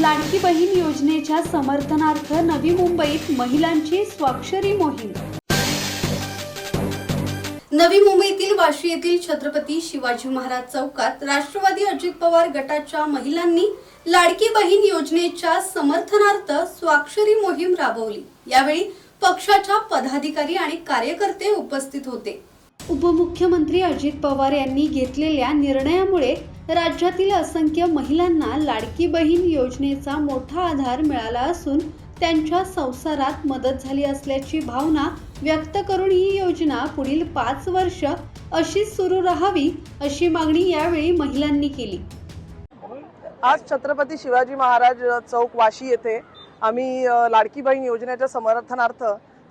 लाडकी बहीण योजनेच्या समर्थनार्थ नवी मुंबईत महिलांची स्वाक्षरी मोहीम. नवी मुंबईतील वाशी येथील छत्रपती शिवाजी महाराज चौकात राष्ट्रवादी अजित पवार गटाच्या महिलांनी लाडकी बहीण योजनेच्या समर्थनार्थ स्वाक्षरी मोहीम राबवली. यावेळी पक्षाच्या पदाधिकारी आणि कार्यकर्ते उपस्थित होते. उपमुख्यमंत्री अजित पवार यांनी घेतलेल्या निर्णयामुळे राज्यातील असंख्य महिलांना लाडकी बहीण योजनेचा मोठा आधार मिळाला असून त्यांच्या संसारात मदत झाली असल्याची भावना व्यक्त करून ही योजना पुढील पाच वर्ष अशीच सुरू राहावी अशी मागणी यावेळी महिलांनी केली. आज छत्रपती शिवाजी महाराज चौक वाशी येथे आम्ही लाडकी बहीण योजनेच्या समर्थनार्थ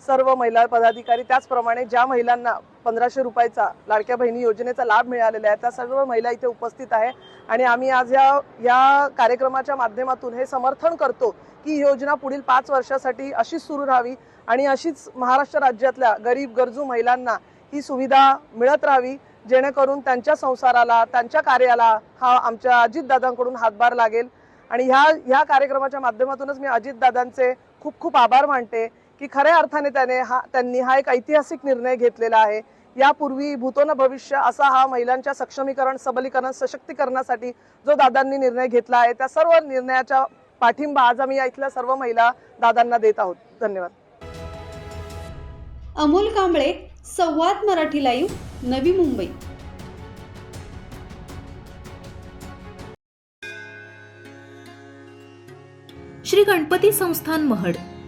सर्व महिला पदाधिकारी त्याचप्रमाणे ज्या महिलांना पंधराशे रुपयाचा लाडक्या बहिणी योजनेचा लाभ मिळालेला आहे त्या सर्व महिला इथे उपस्थित आहे. आणि आम्ही आज या या कार्यक्रमाच्या माध्यमातून हे समर्थन करतो की ही योजना पुढील पाच वर्षासाठी अशीच सुरू राहावी आणि अशीच महाराष्ट्र राज्यातल्या गरीब गरजू महिलांना ही सुविधा मिळत राहावी जेणेकरून त्यांच्या संसाराला त्यांच्या कार्याला हा आमच्या अजितदादांकडून हातभार लागेल. आणि ह्या ह्या कार्यक्रमाच्या माध्यमातूनच मी अजितदादांचे खूप खूप आभार मानते. की खऱ्या अर्थाने त्याने हा त्यांनी हा एक ऐतिहासिक निर्णय घेतलेला आहे. यापूर्वी भूतोन भविष्य असा हा महिलांच्या सक्षमीकरण सबलीकरण सशक्तीकरणासाठी जो दादांनी निर्णय घेतला आहे त्या सर्व निर्णयाच्या पाठिंबा आज आम्ही या इथल्या सर्व महिला दादांना देत आहोत. धन्यवाद. अमोल कांबळे संवाद मराठी लाईव्ह नवी मुंबई. श्री गणपती संस्थान महड.